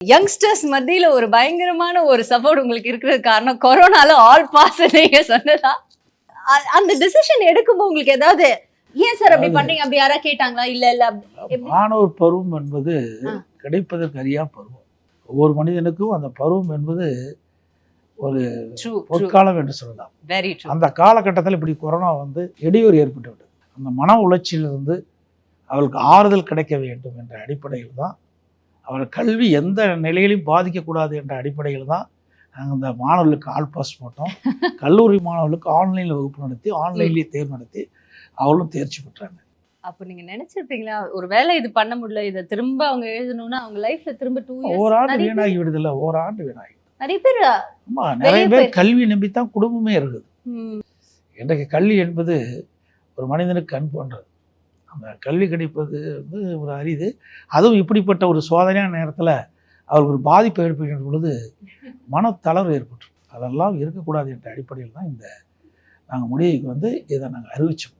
Youngsters மத்தியில ஒரு பயங்கரமான ஒரு சப்போர்ட் உங்களுக்கு இருக்கிறது காரணம் கொரோனால ஆல் பாஸ் நீங்க சொன்னதா அந்த டிசிஷன் எடுக்கும்போது உங்களுக்கு ஏதாவது ஏன் சார் அப்படி பண்றீங்க அப்படி யாரா கேட்டாங்களா இல்ல இல்ல? மாணவர் பருவம் என்பது. கிடைப்பதற்கு அறியா பருவம் ஒவ்வொரு மனிதனுக்கும் அந்த பருவம் என்பது ஒரு. பொற்காலம் என்று சொல்லலாம். அந்த காலகட்டத்தில் இப்படி கொரோனா வந்து இடையூறு ஏற்பட்டு விட்டது அந்த மன உளைச்சியிலிருந்து அவளுக்கு ஆறுதல் கிடைக்க வேண்டும் என்ற அடிப்படையில் தான் அவள் கல்வி எந்த நிலையிலும் பாதிக்கக்கூடாது என்ற அடிப்படையில் தான் நாங்கள் இந்த மாணவர்களுக்கு ஆல் பாஸ் போட்டோம். கல்லூரி மாணவர்களுக்கு ஆன்லைனில் வகுப்பு நடத்தி ஆன்லைன்லேயே தேர்வு நடத்தி அவளும் தேர்ச்சி பெற்றாங்க. அப்ப நீங்க நினைச்சிருப்பீங்களா? ஒரு வேளை இது பண்ண முடியல இதை திரும்ப அவங்க எழுதணும்னா அவங்க லைஃப்ல திரும்ப டூ ஓராண்டு வீணாகி விடுதில்ல ஓராண்டு வீணாகி நிறைய பேர் ஆமா நிறைய பேர். கல்வி நம்பித்தான் குடும்பமே இருக்குது. இன்றைக்கு கல்வி என்பது ஒரு மனிதனுக்கு கண் போன்றது. அந்த கல்வி கிடைப்பது வந்து ஒரு அரிது. அதுவும் இப்படிப்பட்ட ஒரு சோதனையான நேரத்தில் அவருக்கு ஒரு பாதிப்பு ஏற்படுகின்ற பொழுது மனத்தளர்வு ஏற்பட்டு அதெல்லாம் இருக்கக்கூடாது என்ற அடிப்படையில் தான் இந்த நாங்கள் முடிவுக்கு வந்து இதை நாங்கள் அறிவித்தோம்